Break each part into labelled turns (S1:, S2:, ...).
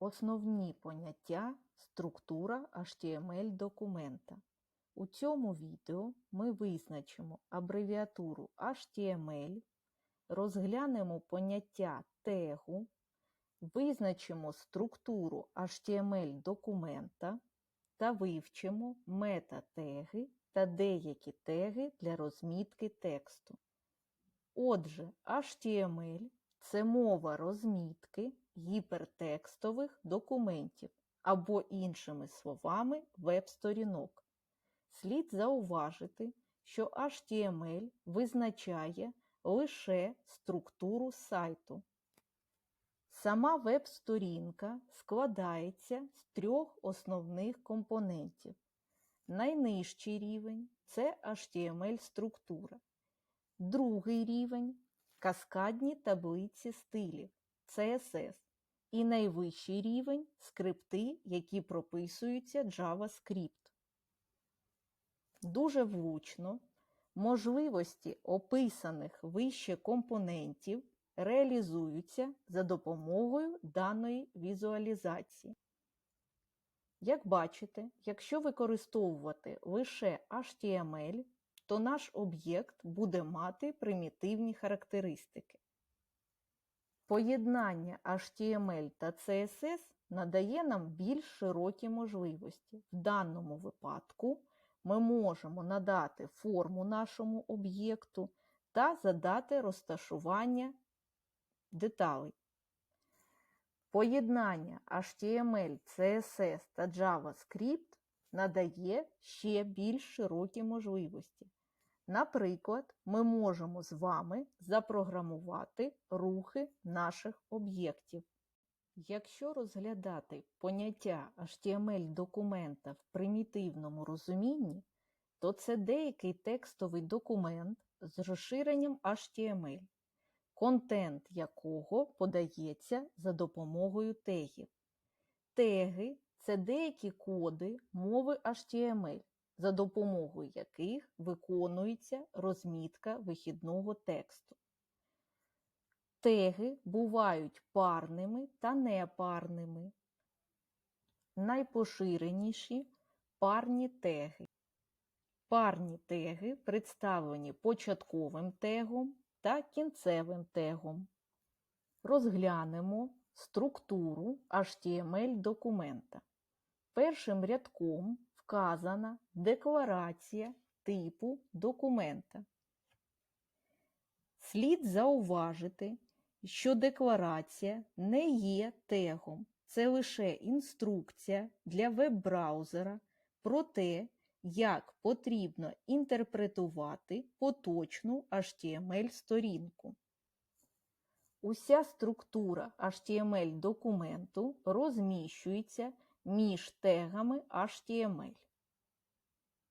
S1: Основні поняття структура HTML документа. У цьому відео ми визначимо абревіатуру HTML, розглянемо поняття тегу, визначимо структуру HTML документа та вивчимо метатеги та деякі теги для розмітки тексту. Отже, HTML – це мова розмітки гіпертекстових документів або, іншими словами, веб-сторінок. Слід зауважити, що HTML визначає лише структуру сайту. Сама веб-сторінка складається з трьох основних компонентів. Найнижчий рівень це HTML-структура. Другий рівень каскадні таблиці стилів CSS. І найвищий рівень скрипти, які прописуються JavaScript. Дуже влучно можливості описаних вище компонентів реалізуються за допомогою даної візуалізації. Як бачите, якщо використовувати лише HTML, то наш об'єкт буде мати примітивні характеристики. Поєднання HTML та CSS надає нам більш широкі можливості. В даному випадку ми можемо надати форму нашому об'єкту та задати розташування деталей. Поєднання HTML, CSS та JavaScript надає ще більш широкі можливості. Наприклад, ми можемо з вами запрограмувати рухи наших об'єктів. Якщо розглядати поняття HTML-документа в примітивному розумінні, то це деякий текстовий документ з розширенням HTML, контент якого подається за допомогою тегів. Теги це деякі коди мови HTML, за допомогою яких виконується розмітка вихідного тексту. Теги бувають парними та непарними. Найпоширеніші парні теги. Парні теги представлені початковим тегом та кінцевим тегом. Розглянемо структуру HTML документа. Першим рядком вказана декларація типу документа. Слід зауважити, що декларація не є тегом, це лише інструкція для веб-браузера про те, як потрібно інтерпретувати поточну HTML-сторінку. Уся структура HTML-документу розміщується між тегами HTML.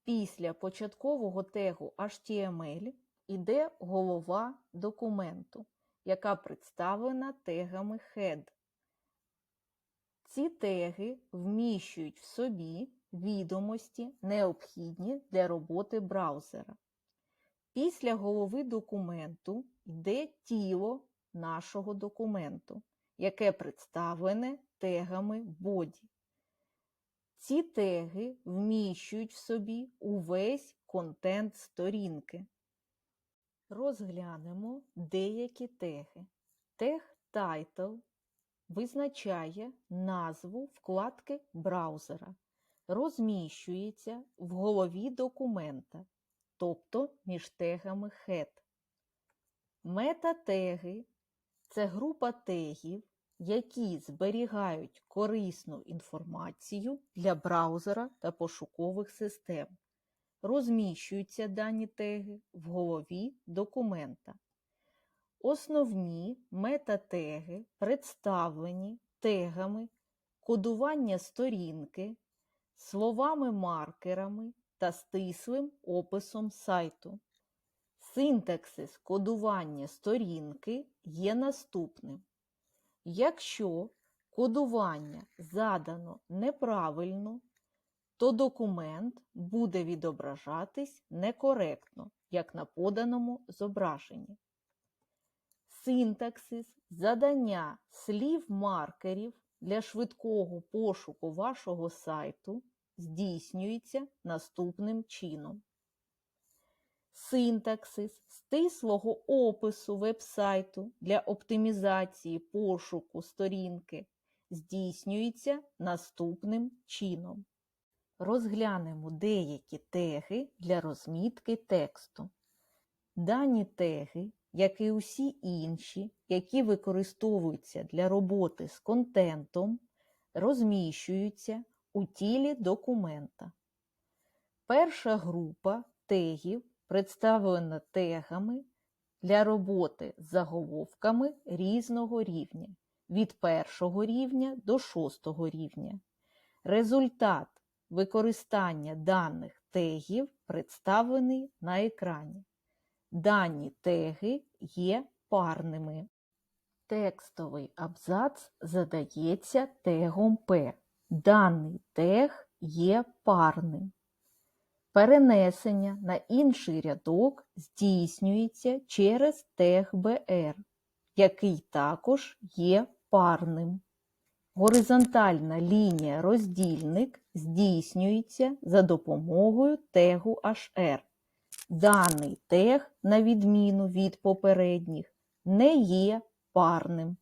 S1: Після початкового тегу HTML іде голова документу, яка представлена тегами head. Ці теги вміщують в собі відомості, необхідні для роботи браузера. Після голови документу йде тіло нашого документу, яке представлене тегами body. Ці теги вміщують в собі увесь контент сторінки. Розглянемо деякі теги. Тег Title визначає назву вкладки браузера, розміщується в голові документа, тобто між тегами head. Метатеги це група тегів, які зберігають корисну інформацію для браузера та пошукових систем. Розміщуються дані теги в голові документа. Основні метатеги представлені тегами кодування сторінки, словами-маркерами та стислим описом сайту. Синтаксис кодування сторінки є наступним. Якщо кодування задано неправильно, то документ буде відображатись некоректно, як на поданому зображенні. Синтаксис задання слів маркерів для швидкого пошуку вашого сайту здійснюється наступним чином. Синтаксис стислого опису вебсайту для оптимізації пошуку сторінки здійснюється наступним чином. Розглянемо деякі теги для розмітки тексту. Дані теги, як і усі інші, які використовуються для роботи з контентом, розміщуються у тілі документа. Перша група тегів представлена тегами для роботи з заголовками різного рівня від першого рівня до шостого рівня. Результат використання даних тегів представлений на екрані. Дані теги є парними. Текстовий абзац задається тегом P. Даний тег є парним. Перенесення на інший рядок здійснюється через тег BR, який також є парним. Горизонтальна лінія роздільник здійснюється за допомогою тегу HR. Даний тег, на відміну від попередніх, не є парним.